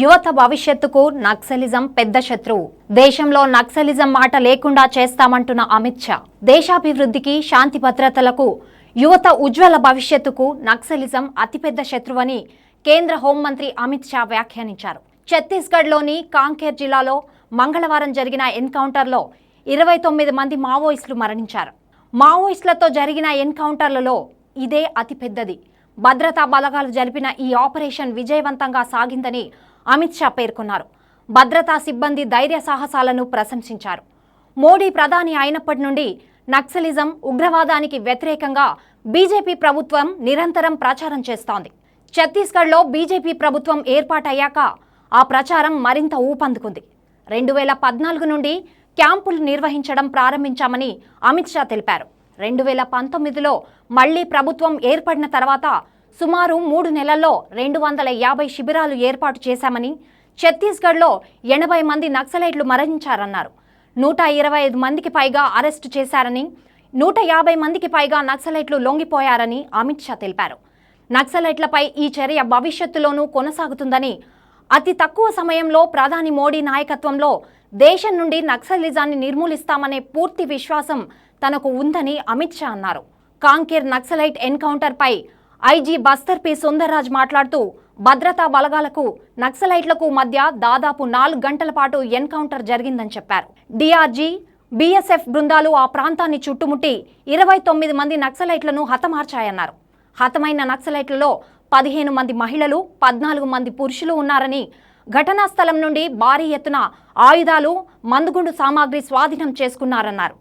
యువత భవిష్యత్తుకు నక్సలిజం పెద్ద శత్రువు. దేశంలో నక్సలిజం మాట లేకుండా చేస్తామంటున్న అమిత్ షా. దేశాభివృద్ధికి శాంతి భద్రతలకు యువత ఉజ్వల భవిష్యత్తుకు నక్సలిజం అతిపెద్ద శత్రువని కేంద్ర హోంమంత్రి అమిత్ షా వ్యాఖ్యానించారు. ఛత్తీస్గఢ్లోని కాంకేర్ జిల్లాలో మంగళవారం జరిగిన ఎన్కౌంటర్లో ఇరవై తొమ్మిది మంది మావోయిస్టులు మరణించారు. మావోయిస్టులతో జరిగిన ఎన్కౌంటర్లలో ఇదే అతిపెద్దది. భద్రతా బలగాలు జరిపిన ఈ ఆపరేషన్ విజయవంతంగా సాగిందని అమిత్ షా పేర్కొన్నారు. భద్రతా సిబ్బంది ధైర్య సాహసాలను ప్రశంసించారు. మోడీ ప్రధాని అయినప్పటి నుండి నక్సలిజం ఉగ్రవాదానికి వ్యతిరేకంగా బీజేపీ ప్రభుత్వం నిరంతరం ప్రచారం చేస్తోంది. ఛత్తీస్గఢ్లో బీజేపీ ప్రభుత్వం ఏర్పాటయ్యాక ఆ ప్రచారం మరింత ఊపందుకుంది. రెండు వేల పద్నాలుగు నుండి క్యాంపులు నిర్వహించడం ప్రారంభించామని అమిత్ షా తెలిపారు. రెండు వేల పంతొమ్మిదిలో మళ్ళీ ప్రభుత్వం ఏర్పడిన తర్వాత సుమారు మూడు నెలల్లో రెండు వందల యాభై శిబిరాలు ఏర్పాటు చేశామని ఛత్తీస్గఢ్లో ఎనభై మంది నక్సలైట్లు మరణించారన్నారు. నూట ఇరవై ఐదు మందికి పైగా అరెస్టు చేశారని నూట యాభై మందికి పైగా నక్సలైట్లు లొంగిపోయారని అమిత్ షా తెలిపారు. నక్సలైట్లపై ఈ చర్య భవిష్యత్తులోనూ కొనసాగుతుందని అతి తక్కువ సమయంలో ప్రధాని మోడీ నాయకత్వంలో దేశం నుండి నక్సలిజాన్ని నిర్మూలిస్తామనే పూర్తి విశ్వాసం తనకు ఉందని అమిత్ షా అన్నారు. కాంకేర్ నక్సలైట్ ఎన్కౌంటర్పై ఐజీ బస్తర్ పి సుందర్రాజ్ మాట్లాడుతూ భద్రతా బలగాలకు నక్సలైట్లకు మధ్య దాదాపు నాలుగు గంటల పాటు ఎన్కౌంటర్ జరిగిందని చెప్పారు. డిఆర్జీ బీఎస్ఎఫ్ బృందాలు ఆ ప్రాంతాన్ని చుట్టుముట్టి ఇరవై తొమ్మిది మంది నక్సలైట్లను హతమార్చాయన్నారు. హతమైన నక్సలైట్లలో పదిహేను మంది మహిళలు పద్నాలుగు మంది పురుషులు ఉన్నారని ఘటనా స్థలం నుండి భారీ ఎత్తున ఆయుధాలు మందుగుండు సామాగ్రి స్వాధీనం చేసుకున్నారన్నారు.